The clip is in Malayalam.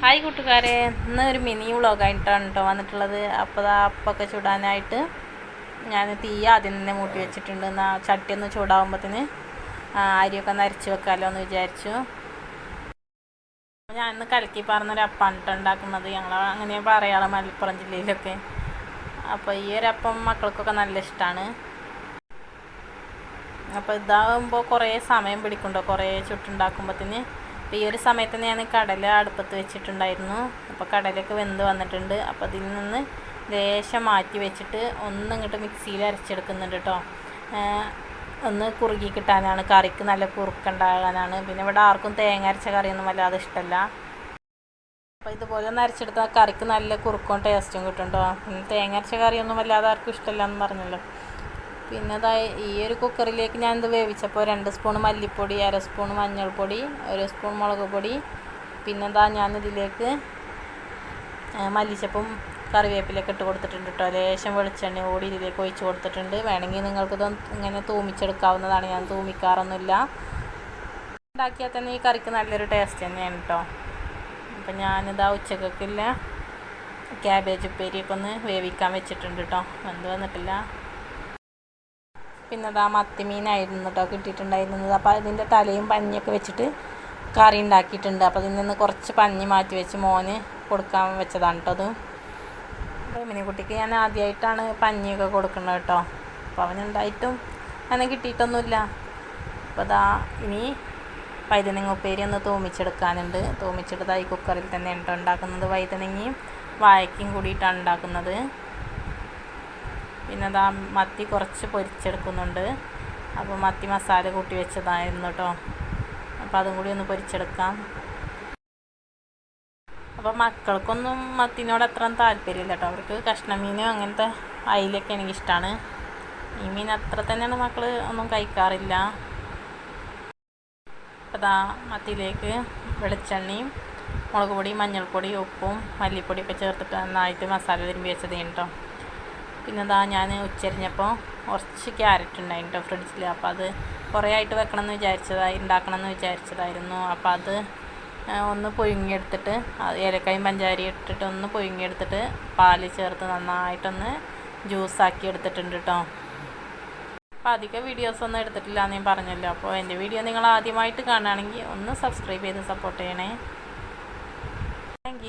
ഹായ് കൂട്ടുകാരെ. ഇന്ന് ഒരു മിനി വ്ളോഗായിട്ടാണ് കേട്ടോ വന്നിട്ടുള്ളത്. അപ്പോൾ ആ അപ്പൊക്കെ ചുടാനായിട്ട് ഞാൻ തീ ആദ്യം തന്നെ മൂട്ടി വെച്ചിട്ടുണ്ട്. എന്നാൽ ചട്ടി ഒന്ന് ചൂടാകുമ്പോഴത്തേന് അരിയൊക്കെ ഒന്ന് അരച്ച് വെക്കാമല്ലോ എന്ന് വിചാരിച്ചു. ഞാൻ ഇന്ന് കലക്കി പറഞ്ഞൊരു അപ്പാണ് കേട്ടോ ഉണ്ടാക്കുന്നത്. ഞങ്ങൾ അങ്ങനെ പറയാളെ മലപ്പുറം ജില്ലയിലൊക്കെ. അപ്പോൾ ഈ ഒരു അപ്പം മക്കൾക്കൊക്കെ നല്ല ഇഷ്ടമാണ് അപ്പോൾ ഇതാകുമ്പോൾ കുറേ സമയം പിടിക്കുന്നുണ്ടോ കുറേ ചുട്ടുണ്ടാക്കുമ്പോഴത്തേന് അപ്പോൾ ഈ ഒരു സമയത്ത് ഞാൻ കടല അടുപ്പത്ത് വെച്ചിട്ടുണ്ടായിരുന്നു. അപ്പോൾ കടലൊക്കെ വെന്ത് വന്നിട്ടുണ്ട്. അപ്പോൾ അതിൽ നിന്ന് ലേശം മാറ്റി വെച്ചിട്ട് ഒന്ന് ഇങ്ങോട്ട് മിക്സിയിൽ അരച്ചെടുക്കുന്നുണ്ട് കേട്ടോ ഒന്ന് കുറുകി കിട്ടാനാണ്. കറിക്ക് നല്ല കുറുക്കുണ്ടാകാനാണ്. പിന്നെ ഇവിടെ ആർക്കും തേങ്ങ അരച്ച കറിയൊന്നും വല്ലാതെ ഇഷ്ടമല്ല അപ്പോൾ ഇതുപോലെ ഒന്ന് അരച്ചെടുത്താൽ കറിക്ക് നല്ല കുറുക്കും ടേസ്റ്റും കിട്ടും കേട്ടോ പിന്നെ തേങ്ങ അരച്ച കറിയൊന്നും വല്ലാതെ ആർക്കും ഇഷ്ടമല്ല എന്ന് പറഞ്ഞല്ലോ. പിന്നെ അതാ ഈ ഒരു കുക്കറിലേക്ക് ഞാൻ ഇത് വേവിച്ചപ്പോൾ രണ്ട് സ്പൂൺ മല്ലിപ്പൊടി അര സ്പൂൺ മഞ്ഞൾപ്പൊടി ഒരു സ്പൂൺ മുളക് പൊടി. പിന്നെ എന്താ ഞാനിതിലേക്ക് മല്ലിച്ചപ്പും കറിവേപ്പിലൊക്കെ ഇട്ട് കൊടുത്തിട്ടുണ്ട് കേട്ടോ ലേശം വെളിച്ചെണ്ണ കൂടി ഇതിലേക്ക് ഒഴിച്ച് കൊടുത്തിട്ടുണ്ട്. വേണമെങ്കിൽ നിങ്ങൾക്കിത് ഇങ്ങനെ തൂമിച്ചെടുക്കാവുന്നതാണ്. ഞാൻ തൂമിക്കാറൊന്നുമില്ല. ഉണ്ടാക്കിയാൽ തന്നെ ഈ കറിക്ക് നല്ലൊരു ടേസ്റ്റ് തന്നെയാണ് കേട്ടോ അപ്പം ഞാനിതാ ഉച്ചക്കൊക്കില്ല ക്യാബേജ് ഉപ്പേരിയൊക്കെ ഒന്ന് വേവിക്കാൻ വെച്ചിട്ടുണ്ട് കേട്ടോ എന്ത് വന്നിട്ടില്ല? പിന്നെ അതാ മത്തിമീനായിരുന്നു കേട്ടോ കിട്ടിയിട്ടുണ്ടായിരുന്നത്. അപ്പോൾ അതിന്റെ തലയും പഞ്ഞിയൊക്കെ വെച്ചിട്ട് കറി ഉണ്ടാക്കിയിട്ടുണ്ട്. അപ്പോൾ അതിൽ നിന്ന് കുറച്ച് പഞ്ഞി മാറ്റി വെച്ച് മോന് കൊടുക്കാൻ വെച്ചതാണ് കേട്ടോ അത്. അപ്പോൾ കുട്ടിക്ക് ഞാൻ ആദ്യമായിട്ടാണ് പഞ്ഞിയൊക്കെ കൊടുക്കുന്നത് കേട്ടോ അപ്പോൾ അവനുണ്ടായിട്ടും അങ്ങനെ കിട്ടിയിട്ടൊന്നുമില്ല. അപ്പോൾ അതാ ഇനി വൈതനങ്ങ ഉപ്പേരി ഒന്ന് തൂമിച്ചെടുക്കാനുണ്ട്. തൂമിച്ചെടുത്താൽ ഈ കുക്കറിൽ തന്നെ ഉണ്ടോ ഉണ്ടാക്കുന്നത്. വൈതനങ്ങയും വായക്കയും കൂടിയിട്ടാണ് ഉണ്ടാക്കുന്നത്. പിന്നെ അതാ മത്തി കുറച്ച് പൊരിച്ചെടുക്കുന്നുണ്ട്. അപ്പോൾ മത്തി മസാല കൂട്ടി വെച്ചതായിരുന്നു കേട്ടോ അപ്പോൾ അതും കൂടി ഒന്ന് പൊരിച്ചെടുക്കാം. അപ്പോൾ മക്കൾക്കൊന്നും മത്തിനോട് അത്ര താല്പര്യമില്ല കേട്ടോ അവർക്ക് കഷ്ണമീനും അങ്ങനത്തെ അയിലൊക്കെ എനിക്ക് ഇഷ്ടമാണ് ഈ മീൻ അത്ര തന്നെയാണ് മക്കൾ ഒന്നും കഴിക്കാറില്ല. അപ്പോൾ ദാ മത്തിയിലേക്ക് വെളിച്ചെണ്ണയും മുളക് പൊടി മഞ്ഞൾപ്പൊടി ഉപ്പും മല്ലിപ്പൊടിയൊക്കെ ചേർത്തിട്ട് നന്നായിട്ട് മസാല തിരുമ്പി വെച്ചത് കേട്ടോ പിന്നെ ഇതാ ഞാൻ ഉച്ചരിഞ്ഞപ്പോൾ കുറച്ച് ക്യാരറ്റ് ഉണ്ടായിരുന്നു കേട്ടോ ഫ്രിഡ്ജിൽ അപ്പോൾ അത് കുറേ ആയിട്ട് വെക്കണം എന്ന് വിചാരിച്ചതായി ഉണ്ടാക്കണം എന്ന് വിചാരിച്ചതായിരുന്നു. അപ്പോൾ അത് ഒന്ന് പുഴുങ്ങിയെടുത്തിട്ട് ഏലക്കായും പഞ്ചാരി ഇട്ടിട്ട് ഒന്ന് പുഴുങ്ങിയെടുത്തിട്ട് പാൽ ചേർത്ത് നന്നായിട്ടൊന്ന് ജ്യൂസാക്കി എടുത്തിട്ടുണ്ട് കേട്ടോ അപ്പോൾ അധികം വീഡിയോസ് ഒന്നും എടുത്തിട്ടില്ല എന്ന് ഞാൻ പറഞ്ഞല്ലോ. അപ്പോൾ എന്റെ വീഡിയോ നിങ്ങൾ ആദ്യമായിട്ട് കാണുകയാണെങ്കിൽ ഒന്ന് സബ്സ്ക്രൈബ് ചെയ്ത് സപ്പോർട്ട് ചെയ്യണേ. താങ്ക്